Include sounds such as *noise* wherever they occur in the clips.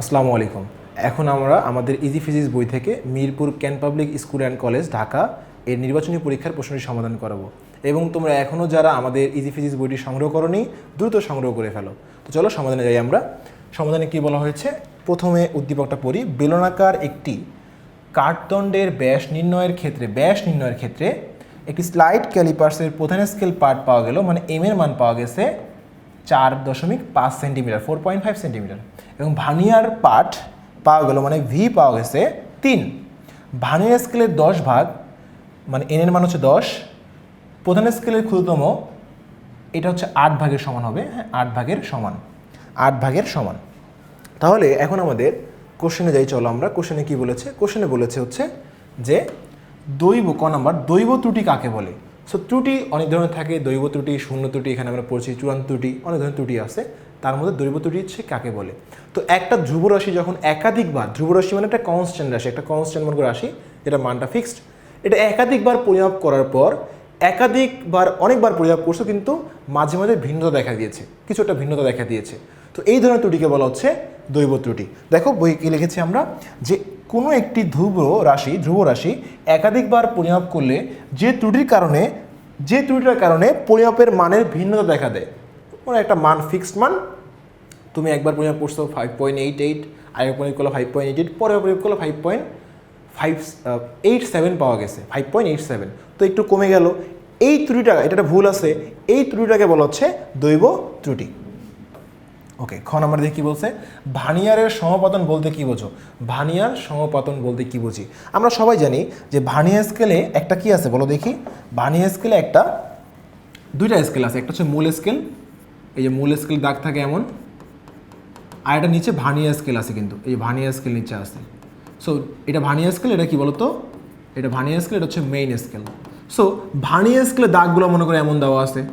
আসসালামু আলাইকুম। এখন আমরা আমাদের ইজি ফিজিক্স বই থেকে Mirpur cant public school and college Dhaka, এর নির্বাচনী পরীক্ষার প্রশ্নটি সমাধান করাবো। এবং তোমরা এখনও যারা আমাদের ইজি ফিজিক্স বইটি সংগ্রহ করনি, দ্রুত সংগ্রহ করে ফেলো। তো চলো সমাধানে যাই আমরা। সমাধানে কি বলা হয়েছে? প্রথমে উদ্দীপকটা পড়ি, বেলনাকার একটি কাঠদণ্ডের ব্যাস নির্ণয়ের ক্ষেত্রে, ব্যাস নির্ণয়ের ক্ষেত্রে একটি স্লাইড ক্যালিপার্সের প্রধান স্কেল পার্ট পাওয়া গেল মানে এম এর মান পাওয়া গেছে চার দশমিক পাঁচ centimetre four point five centimetre. এবং ভানিয়ার পার্ট পাওয়া গেল মানে ভি পাওয়া গেছে তিন। ভানিয়ার স্কেলের দশ ভাগ মানে এন এর মান হচ্ছে দশ। প্রধান স্কেলের ক্ষুদ্রতম, এটা হচ্ছে আট ভাগের সমান হবে হ্যাঁ আট ভাগের সমান, আট ভাগের সমান। তাহলে এখন আমাদের কোশ্চেনে যাই, চলো আমরা কোশ্চেনে কি বলেছে? কোশ্চেনে বলেছে হচ্ছে যে দৈব, ক নাম্বার, দৈব ত্রুটি কাকে বলে? সো ত্রুটি অনেক ধরনের থাকে, দৈব ত্রুটি, শূন্য ত্রুটি, এখানে আমরা পড়ছি, চূড়ান্ত ত্রুটি, অনেক ধরনের ত্রুটি আছে। তার মধ্যে দৈব ত্রুটি হচ্ছে কাকে বলে? তো একটা ধ্রুব রাশি যখন একাধিকবার, ধ্রুব রাশি মানে একটা কনস্ট্যান্ট রাশি, একটা কনস্ট্যান্ট মনে রাশি, যেটা মানটা ফিক্সড এটা একাধিকবার পরিমাপ করার পর, একাধিকবার অনেকবার পরিমাপ করছ কিন্তু মাঝে মাঝে ভিন্নতা দেখা দিয়েছে, কিছু একটা ভিন্নতা দেখা দিয়েছে। তো এই ধরনের ত্রুটিকে বলা হচ্ছে দৈব ত্রুটি। দেখো বই কি লিখেছি আমরা? যে কোনো একটি ধ্রুব রাশি ধ্রুব রাশি একাধিকবার পরিমাপ করলে যে ত্রুটির কারণে, যে ত্রুটিটার কারণে পরিমাপের মানের ভিন্নতা দেখা দেয়। মানে একটা মান ফিক্সড মান। তুমি একবার পরিমাপ করছ ফাইভ পয়েন্ট এইট এইট আরেক পরিমাপ করল ফাইভ পয়েন্ট এইট এইট পরের পরিমাপ করল five point five eight seven পাওয়া গেছে ফাইভ পয়েন্ট এইট সেভেন তো একটু কমে গেল। এই ত্রুটিটা এটা একটা ভুল আছে, এই ত্রুটিটাকে বলা হচ্ছে দৈব ত্রুটি। ওকে, খ নাম্বার দিয়ে কী বলছে? ভানিয়ারের সমপাতন বলতে কি বোঝো? ভানিয়ার সমপাতন বলতে কি বুঝি? আমরা সবাই জানি যে ভানিয়া স্কেলে একটা কি আছে, বলো দেখি। ভানিয়া স্কেলে একটা, দুইটা স্কেল আছে, একটা হচ্ছে মূল স্কেল এই যে মূল স্কেল দাগ থাকে এমন, আর এটা নিচে ভানিয়া স্কেল আছে কিন্তু, এই ভানিয়া স্কেল নিচে আছে। সো এটা ভানিয়া স্কেল এটা কি বলতো? এটা ভানিয়া স্কেল এটা হচ্ছে মেইন স্কেল সো ভানিয়া স্কেলের দাগগুলো মনে করে এমন দেওয়া আছে।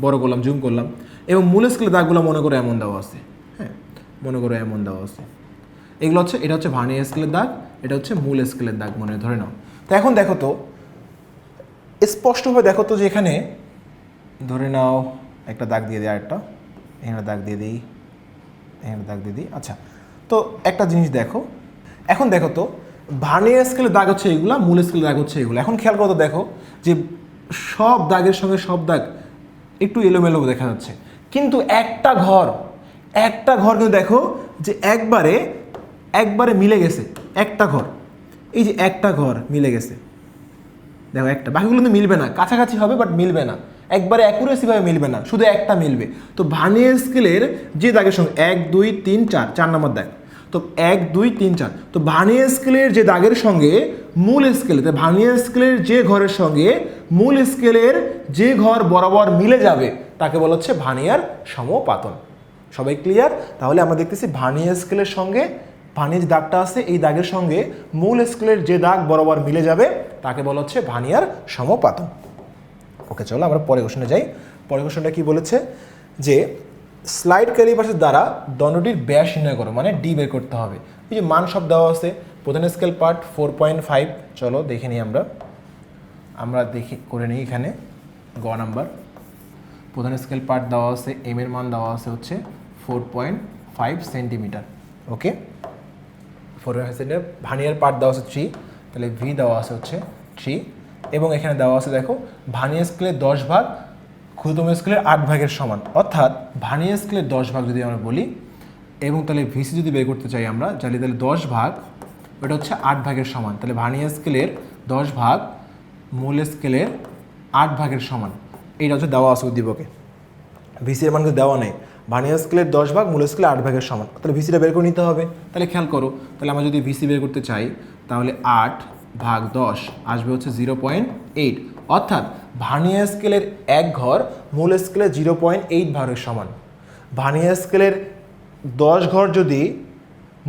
বড় করলাম জুম করলাম। এবং মূল স্কেলের দাগগুলো মনে করে এমন দেওয়া আছে। হ্যাঁ মনে করে এমন দেওয়া আছে। এগুলো হচ্ছে, এটা হচ্ছে ভানিয়া স্কেলের দাগ, এটা হচ্ছে মূল স্কেলের দাগ মনে ধরে নাও। তো এখন দেখো তো, স্পষ্টভাবে দেখো তো যে এখানে, ধরে নাও একটা দাগ দিয়ে দিই আরেকটা। এখানে দাগ দিয়ে দিই, এখানে দাগ দিয়ে দিই। আচ্ছা তো একটা জিনিস দেখো। এখন দেখো তো ভার্নিয়ার স্কেলের দাগ হচ্ছে এগুলা মূল স্কেলের দাগ হচ্ছে এগুলো। এখন খেয়াল করো তো দেখো যে সব দাগের সঙ্গে সব দাগ একটু এলোমেলো দেখা যাচ্ছে। কিন্তু একটা ঘর একটা ঘর কিন্তু দেখো যে একবারে একবারে মিলে গেছে। একটা ঘর, এই যে একটা ঘর মিলে গেছে। দেখো একটা, বাকিগুলো কিন্তু মিলবে না। কাছাকাছি হবে বাট মিলবে না। একবারে অ্যাকুরেসিভাবে মিলবে না, শুধু একটা মিলবে। তো ভার্নিয়ার স্কেলের যে দাগের সঙ্গে, এক, দুই, তিন, চার চার নম্বর দাগ। তো এক, দুই, তিন, চার। তো ভার্নিয়ার স্কেলের যে দাগের সঙ্গে, মূল স্কেলে তো ভার্নিয়ার স্কেলের যে ঘরের সঙ্গে, মূল স্কেলের যে ঘর বরাবর মিলে যাবে, তাকে বলা হচ্ছে ভার্নিয়ার সমপাতন। সবাই ক্লিয়ার তাহলে আমরা দেখতেছি ভার্নিয়ার স্কেলের সঙ্গে ভার্নিয়ার যে দাগটা আছে, এই দাগের সঙ্গে মূল স্কেলের যে দাগ বরাবর মিলে যাবে, তাকে বলা হচ্ছে ভার্নিয়ার সমপাতন। ওকে, চলো আমরা পরের কোশ্চেনে যাই। পরের কোশ্চেনটা কি বলেছে? যে স্লাইড ক্যালিপার্সের দ্বারা দণ্ডটির ব্যাস নির্ণয় করো মানে ডি বের করতে হবে। এই যে মান সব দেওয়া আছে, প্রধান scale part four point five চলো দেখে নিই আমরা। আমরা দেখি, করে নিই এখানে, গ নাম্বার প্রধান স্কেল পার্ট দেওয়া আছে এম এর মান দেওয়া আছে হচ্ছে four point five centimetre okay? Four point centimetre vernier part দেওয়া আছে থ্রি তাহলে ভি দেওয়া আছে হচ্ছে থ্রি এবং এখানে দেওয়া আছে, দেখো ভানিয়া স্কেলের দশ ভাগ, ক্ষুদ্রতম স্কেলের আট ভাগের সমান। অর্থাৎ ভানিয়া স্কেলের দশ ভাগ যদি আমরা বলি, এবং তাহলে ভিসি যদি বের করতে চাই আমরা তাহলে তাহলে দশ ভাগ ওটা হচ্ছে আট ভাগের সমান। তাহলে ভানিয়া স্কেলের দশ ভাগ, মূল স্কেলের আট ভাগের সমান। এইটা হচ্ছে দেওয়া আছে উদ্দীপকে। ভিসি এর মান দেওয়া নেই। ভানিয়া স্কেলের দশ ভাগ, মূল স্কেলের আট ভাগের সমান। তাহলে ভিসিটা বের করে নিতে হবে। তাহলে খেয়াল করো, তাহলে আমরা যদি ভিসি বের করতে চাই, তাহলে আট ভাগ দশ আসবে হচ্ছে জিরো পয়েন্ট এইট অর্থাৎ ভানিয়া স্কেলের এক ঘর মূল স্কেলের জিরো পয়েন্ট এইট ভাগের সমান। ভানিয়া স্কেলের দশ ঘর যদি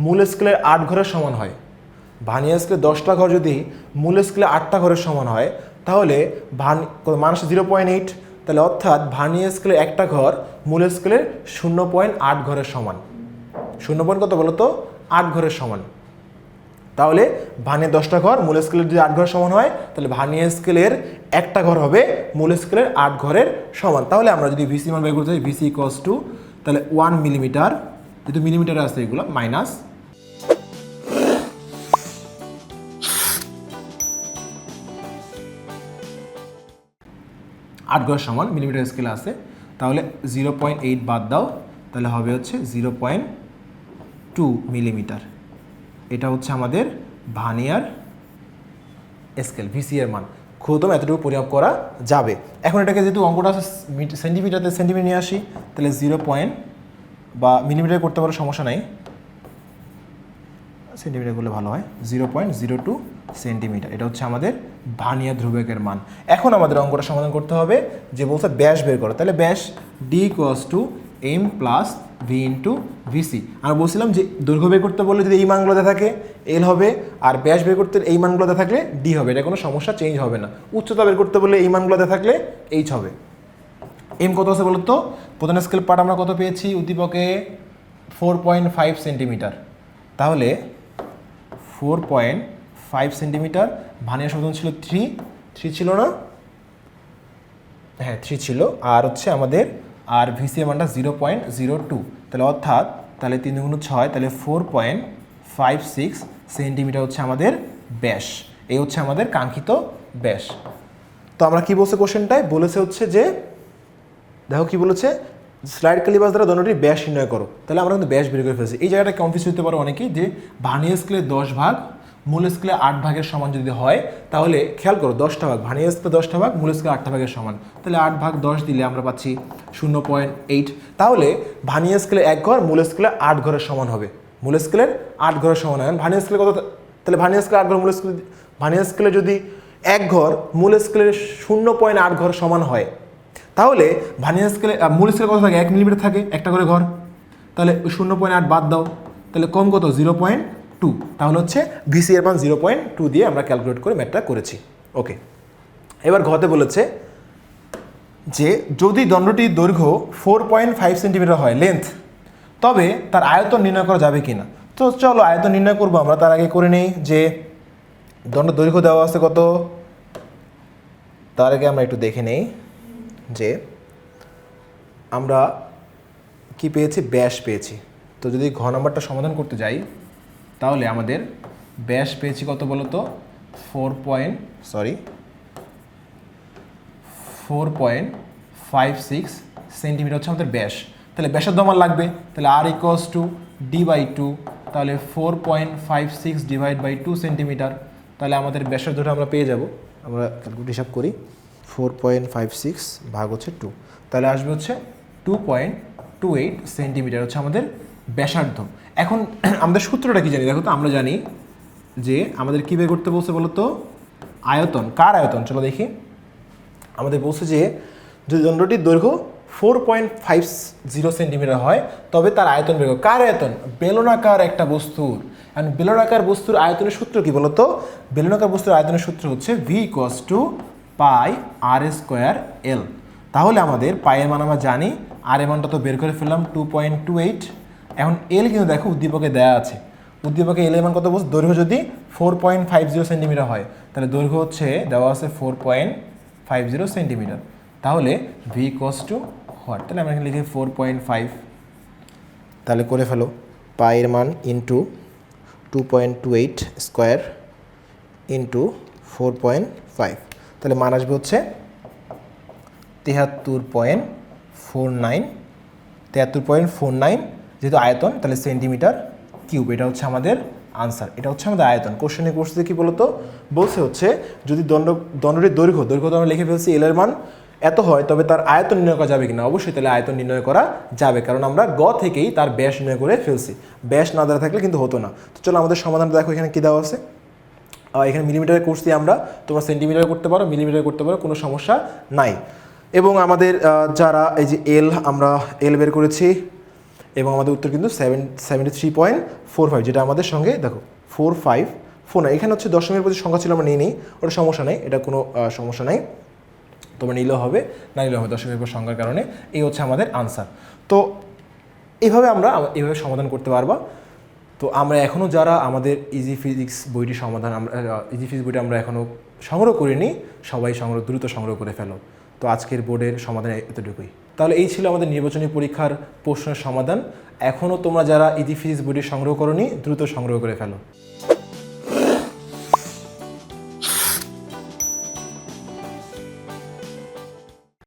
মূল স্কেলের আট ঘরের সমান হয় ভানিয়া স্কেলের দশটা ঘর যদি মূল স্কেলে আটটা ঘরের সমান হয়, তাহলে ভান মানুষ জিরো পয়েন্ট এইট তাহলে অর্থাৎ ভানিয়া স্কেলের একটা ঘর মূল স্কেলের শূন্য পয়েন্ট আট ঘরের সমান। শূন্য পয়েন্ট কত বলো তো আট ঘরের সমান। তাহলে ভানে দশটা ঘর, মূল স্কেলের যদি আট ঘর সমান হয়, তাহলে ভানিয়া স্কেলের একটা ঘর হবে মূল স্কেলের আট ঘরের সমান। তাহলে আমরা যদি ভিসি মান বের করতে চাই ভিসি ইকস টু তাহলে ওয়ান মিলিমিটার যেহেতু মিলিমিটারে আছে এগুলো মাইনাস আট ঘর সমান মিলিমিটার স্কেলে আছে। তাহলে জিরো পয়েন্ট এইট বাদ দাও, তাহলে হবে হচ্ছে জিরো পয়েন্ট টু মিলিমিটার এটা হচ্ছে আমাদের ভানিয়ার স্কেল ভিসি এর মান। ক্ষুদ্রতম এতটুকু পরিমাপ করা যাবে। এখন এটাকে যেহেতু অঙ্কটা সেন্টিমিটারতে সেন্টিমিটার নিয়ে আসি, তাহলে জিরো পয়েন্ট বা মিলিমিটার করতে পারো, সমস্যা নাই। সেন্টিমিটার করলে ভালো হয়। Zero point zero two centimetre এটা হচ্ছে আমাদের ভানিয়া ধ্রুবকের মান। এখন আমাদের অঙ্কটা সমাধান করতে হবে। যে বলছে ব্যাস বের করো। তাহলে ব্যাস D equals to M plus V into VC আমরা বলছিলাম যে দৈর্ঘ্য বের করতে বললে যদি এই মানগুলো দেওয়া থাকে এল হবে, আর ব্যাস বের করতে এই মানগুলো দেওয়া থাকলে ডি হবে। এটা কোনো সমস্যা চেঞ্জ হবে না। উচ্চতা বের করতে বললে এই মানগুলো দেওয়া থাকলে এইচ হবে। এম কত আছে বলতো? প্রধান স্কেল পার্ট আমরা কত পেয়েছি? উদ্দীপকে ফোর পয়েন্ট ফাইভ সেন্টিমিটার তাহলে four point five centimetre vernier শোধন ছিল থ্রি থ্রি ছিল না? হ্যাঁ থ্রি ছিল। আর হচ্ছে আমাদের আর ভিসি মানটা জিরো পয়েন্ট জিরো টু তাহলে অর্থাৎ তাহলে তিন দুগুণ ছয়, তাহলে four point five six centimetre হচ্ছে আমাদের ব্যাস। এই হচ্ছে আমাদের কাঙ্ক্ষিত ব্যাস। তো আমরা কি বলছে কোশ্চেনটায় বলেছে হচ্ছে যে, দেখো কি বলেছে? স্লাইড কালিবাস দ্বারা দণ্ডটির ব্যাস নির্ণয় করো। তাহলে আমরা কিন্তু ব্যাস বের করে ফেলছি। এই জায়গাটা কনফিউজ হতে পারো অনেকেই যে ভানিয়া স্কেলে দশ ভাগ মূল স্কেলে আট ভাগের সমান যদি হয়, তাহলে খেয়াল করো দশটা ভাগ ভানিয়া স্কেলে দশটা ভাগ, মূল স্কেলে আটটা ভাগের সমান। তাহলে আট ভাগ দশ দিলে আমরা পাচ্ছি শূন্য পয়েন্ট এইট তাহলে ভানিয়া স্কেলে এক ঘর, মূল স্কেলে আট ঘরের সমান হবে। মূল স্কেলের আট ঘরের সমান হয়। ভানিয়া স্কেলে কত তাহলে ভানিয়া স্কেলে আট ঘর, মূল স্কেলে ভানিয়া স্কেলে যদি এক ঘর, মূল স্কেলের শূন্য পয়েন্ট আট ঘর সমান হয়, তাহলে ভানিয়া স্কেলে মূল স্কেলে কত থাকে? এক মিলিমিটার থাকে, একটা করে ঘর। তাহলে শূন্য পয়েন্ট আট বাদ দাও। তাহলে কম কত? জিরো পয়েন্ট টু তাহলে হচ্ছে ভিসি এর মান জিরো পয়েন্ট টু দিয়ে আমরা ক্যালকুলেট করে ম্যাথটা করেছি। ওকে এবার ঘতে বলেছে যে যদি দণ্ডটির দৈর্ঘ্য ফোর পয়েন্ট ফাইভ সেন্টিমিটার হয় লেন্থ তবে তার আয়তন নির্ণয় করা যাবে কি না তো চলো আয়তন নির্ণয় করব, আমরা তার আগে করে নেই যে দণ্ড দৈর্ঘ্য দেওয়া আছে কত? তার আগে আমরা একটু দেখে নেই যে আমরা কি পেয়েছি? ব্যাস পেয়েছি। তো যদি ঘ নাম্বারটা সমাধান করতে যাই তাহলে আমাদের ব্যাস পেয়েছি কত বলতো? Four point sorry four point five six centimetre হচ্ছে আমাদের ব্যাস তাহলে ব্যাসার্ধ আমার লাগবে। তাহলে R equals to D by two তাহলে four point five six divide by two centimetre তাহলে আমাদের ব্যাসের ব্যাসার্ধটা আমরা পেয়ে যাব। আমরা ক্যালকুলেট হিসাব করি। ফোর পয়েন্ট ফাইভ সিক্স ভাগ হচ্ছে টু তাহলে আসবে হচ্ছে two point two eight centimetre হচ্ছে আমাদের ব্যাসার্ধ। এখন *clears throat* আমাদের সূত্রটা কি জানি? দেখো তো, আমরা জানি যে আমাদের কী বের করতে বলছে বলো তো? আয়তন। কার আয়তন? চলো দেখি। আমাদের বলছে যে যদি দণ্ডটির দৈর্ঘ্য four point five zero centimetre হয়, তবে তার আয়তন বের করো। আয়তন? বেলনাকার একটা বস্তুর। এখন বেলনাকার বস্তুর আয়তনের সূত্র কি বলতো বেলনাকার বস্তুর আয়তনের সূত্র হচ্ছে V equals to pi R square L তাহলে আমাদের পায়ের মান আমরা জানি। আর এর মানটা তো বের করে ফেললাম টু পয়েন্ট টু এইট এখন এল কিন্তু দেখো উদ্দীপকে দেওয়া আছে। উদ্দীপকে এল এর মান কত বলছে? দৈর্ঘ্য যদি four point five zero centimetre হয়, তাহলে দৈর্ঘ্য হচ্ছে, দেওয়া আছে four point five zero centimetre তাহলে ভি কস টু হোয়াট তাহলে আমরা এখানে লিখি ফোর পয়েন্ট ফাইভ তাহলে করে ফেলো পায়ের মান into two point two eight square into four point five তাহলে মান আসবে হচ্ছে তেহাত্তর পয়েন্ট ফোর নাইন তেহাত্তর পয়েন্ট ফোর নাইন যেহেতু আয়তন, তাহলে সেন্টিমিটার কিউব, এটা হচ্ছে আমাদের আনসার, এটা হচ্ছে আমাদের আয়তন। কোশ্চেনে কোশ্চেনে কি বলতো? বলছে হচ্ছে, যদি দণ্ড, দণ্ডটির দৈর্ঘ্য দৈর্ঘ্য তো আমরা লিখে ফেলছি এলের মান, এত হয়, তবে তার আয়তন নির্ণয় করা যাবে কিনা? অবশ্যই তাহলে আয়তন নির্ণয় করা যাবে, কারণ আমরা গ থেকেই তার ব্যাস নির্ণয় করে ফেলছি। ব্যাস না দেওয়া থাকলে কিন্তু হতো না। তো চলো আমাদের সমাধানটা দেখো, এখানে কী দেওয়া আছে? এখানে মিলিমিটারে করছি আমরা, তোমরা সেন্টিমিটারে করতে পারো মিলিমিটারে করতে পারো, কোনো সমস্যা নাই। এবং আমাদের যারা এই যে এল আমরা এল বের করেছি এবং আমাদের উত্তর কিন্তু seven seventy three point four five যেটা আমাদের সঙ্গে, দেখো ফোর ফাইভ ফোর না এখানে হচ্ছে দশমিকের প্রতি সংখ্যা ছিল, আমরা নিয়ে নিই ওটা সমস্যা নেই, এটা কোনো সমস্যা নেই। তোমরা নিলেও হবে, না নিলেও হবে, দশমিকের পর সংখ্যার কারণে, এই হচ্ছে আমাদের আনসার তো এইভাবে আমরা আম- এইভাবে সমাধান করতে পারবা। তো আমরা এখনও যারা আমাদের ইজি ফিজিক্স বইটি সমাধান, আমরা ইজি ফিজিক্স বইটি আমরা এখনও সংগ্রহ করিনি, সবাই সংগ্রহ, দ্রুত সংগ্রহ করে ফেলো। তো আজকের বোর্ডের সমাধান এতটুকুই। তাহলে এই ছিল আমাদের নির্বাচনী পরীক্ষার প্রশ্নের সমাধান। এখনও তোমরা যারা ইতিফিজিক্স বোর্ডে সংগ্রহ করনি, দ্রুত সংগ্রহ করে ফেলো।